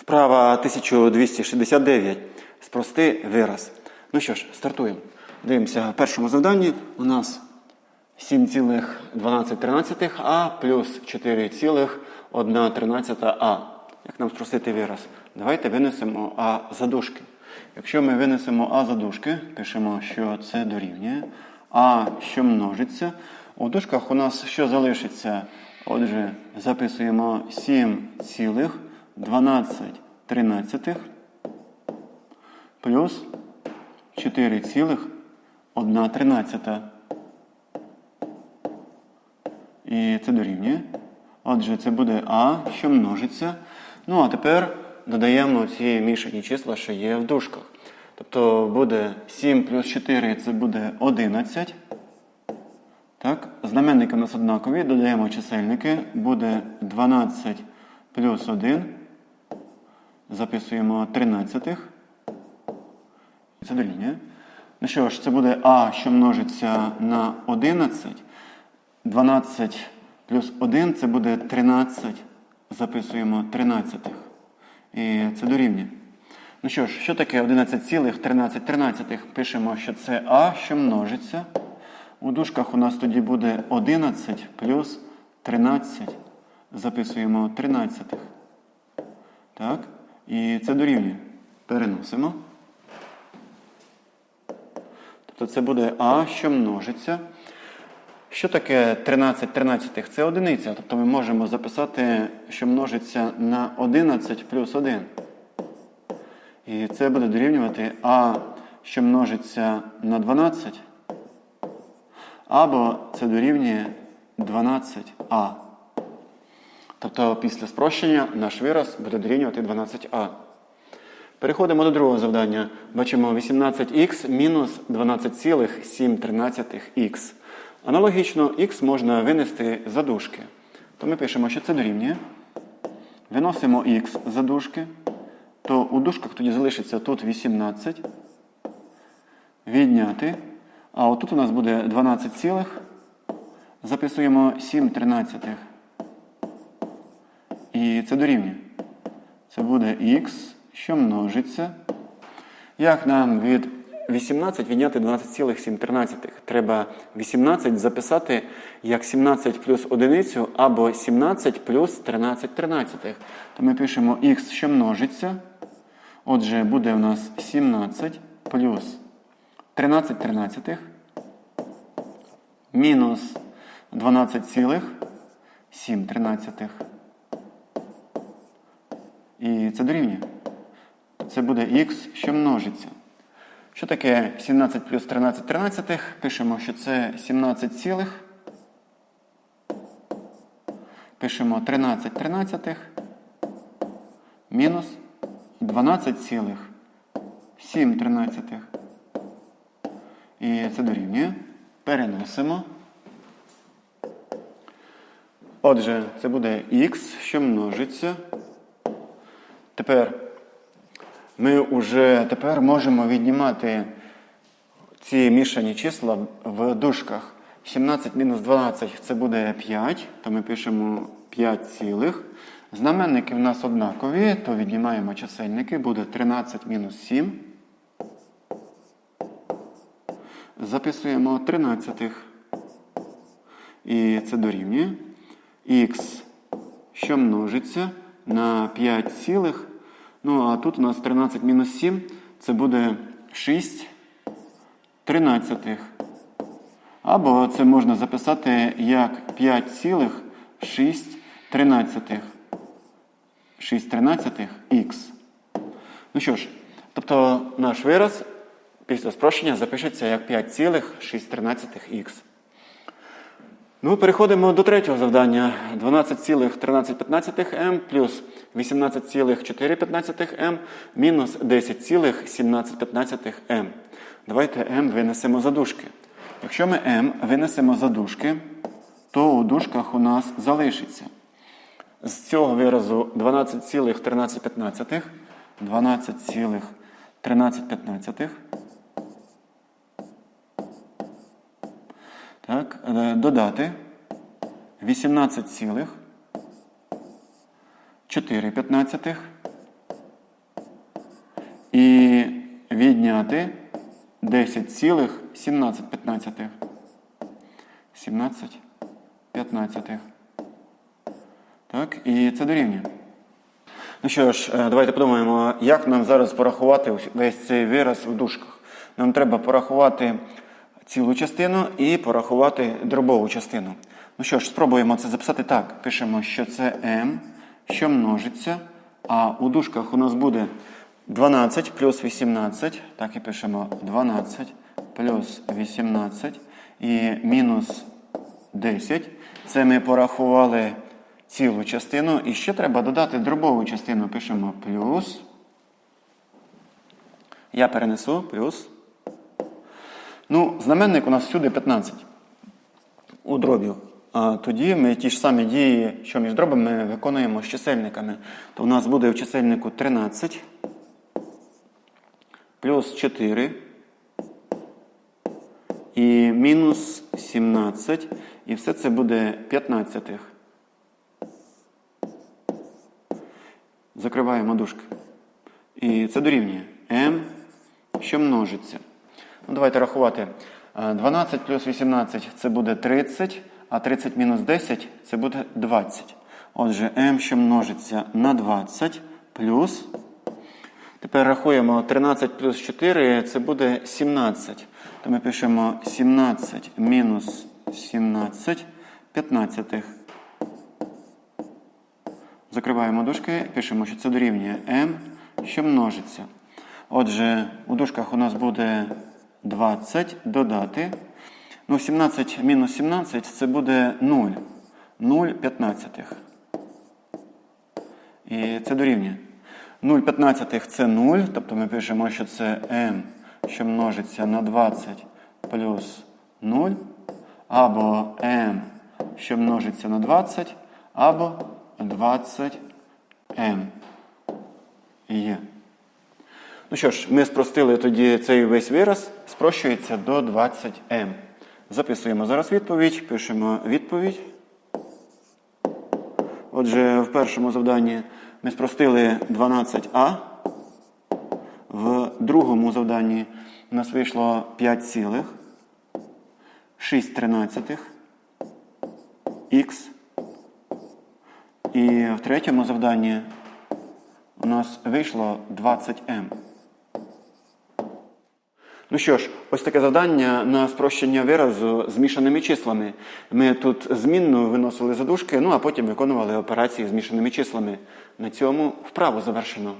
Вправа 1269. Спрости вираз. Ну що ж, стартуємо. Дивимося, в першому завданні у нас 7,12 а плюс 4,1 а. Як нам спростити вираз? Давайте винесемо а за дужки. Якщо ми винесемо а за дужки, пишемо, що це дорівнює. А що множиться. У дужках у нас що залишиться? Отже, записуємо 7,12 плюс 4,1 І це дорівнює. Отже, це буде А, що множиться. Ну, а тепер додаємо ці мішані числа, що є в дужках. Тобто буде 7 плюс 4 це буде 11. Так, знаменники у нас однакові, додаємо чисельники, буде 12 плюс 1. Записуємо 13. Це дорівнює. Ну що ж, це буде А, що множиться на 11. 12 плюс 1 це буде 13. Записуємо 13. І це дорівнює. Ну що ж, що таке 11,13 13? Пишемо, що це А, що множиться. У дужках у нас тоді буде 11 плюс 13. Записуємо 13. Так? І це дорівнює. Переносимо. Тобто це буде А, що множиться. Що таке 13 13? Це одиниця. Тобто ми можемо записати, що множиться на 11 плюс 1. І це буде дорівнювати А, що множиться на 12. Або це дорівнює 12а. Тобто після спрощення наш вираз буде дорівнювати 12а. Переходимо до другого завдання. Бачимо 18х мінус 12,713х. Аналогічно х можна винести за дужки. То ми пишемо, що це дорівнює. Виносимо х за дужки. То у дужках тоді залишиться тут 18. Відняти. А отут у нас буде 12 цілих. Записуємо 7 тринадцятих. І це дорівнює. Це буде х, що множиться. Як нам від 18 відняти 12,7? Треба 18 записати як 17 плюс одиницю або 17 плюс 13 тринадцятих. То ми пишемо х, що множиться. Отже, буде у нас 17 плюс 13 тринадцятих мінус 12,7 тринадцятих. І це дорівнює. Це буде х, що множиться. Що таке 17 плюс 13 тринадцятих? Пишемо, що це 17 цілих. Пишемо 13 тринадцятих мінус 12 цілих 7 тринадцятих. І це дорівнює. Переносимо. Отже, це буде х, що множиться. Тепер ми вже тепер можемо віднімати ці мішані числа в дужках. 17 мінус 12 це буде 5, то ми пишемо 5 цілих. Знаменники в нас однакові, то віднімаємо чисельники, буде 13 мінус 7. Записуємо 13. І це дорівнює. Х, що множиться на 5 цілих. Ну, а тут у нас 13 мінус 7. Це буде 6 тринадцятих. Або це можна записати як 5 цілих 6 тринадцятих. 6 тринадцятих х. Ну що ж, тобто наш вираз після спрощення запишеться як 5,6х. Ну, переходимо до третього завдання. 12,1315м плюс 18,415м мінус 10,1715м. Давайте m винесемо за дужки. Якщо ми m винесемо за дужки, то у дужках у нас залишиться. З цього виразу 12,1315, 12,1315. Так, е, додати 18 цілих 4 п'ятнадцятих і відняти 10,17. 17 15. Так, і це дорівнює. Ну що ж, е, давайте подумаємо, як нам зараз порахувати весь цей вираз в дужках. Нам треба порахувати цілу частину і порахувати дробову частину. Ну що ж, спробуємо це записати так. Пишемо, що це m, що множиться, а у дужках у нас буде 12 плюс 18. Так і пишемо 12 плюс 18 і мінус 10. Це ми порахували цілу частину. І ще треба додати дробову частину. Пишемо плюс. Я перенесу плюс. Ну, знаменник у нас всюди 15 у дробів. А тоді ми ті ж самі дії, що між дробами, виконуємо з чисельниками. То у нас буде в чисельнику 13 плюс 4 і мінус 17. І все це буде 15. Закриваємо дужки. І це дорівнює m, що множиться. Ну, давайте рахувати. Е, 12 плюс 18 це буде 30, а 30 мінус 10 це буде 20. Отже, m, що множиться на 20 плюс. Тепер рахуємо 13 плюс 4 це буде 17. То ми пишемо 17 мінус 17 15. Закриваємо дужки, пишемо, що це дорівнює m, що множиться. Отже, у дужках у нас буде 20 додати. Ну, 17 мінус 17 це буде 0. 0 п'ятнадцятих. І це дорівнює. 0 п'ятнадцятих це 0, тобто ми пишемо, що це m, що множиться на 20 плюс 0, або m, що множиться на 20, або 20m. Є. Ну що ж, ми спростили тоді цей весь вираз, спрощується до 20m. Записуємо зараз відповідь, пишемо відповідь. Отже, в першому завданні ми спростили 12а. В другому завданні у нас вийшло 5 цілих, 6 тринадцятих, х. І в третьому завданні у нас вийшло 20m. Ну що ж, ось таке завдання на спрощення виразу з мішаними числами. Ми тут змінну виносили задушки, ну а потім виконували операції з мішаними числами. На цьому вправу завершено.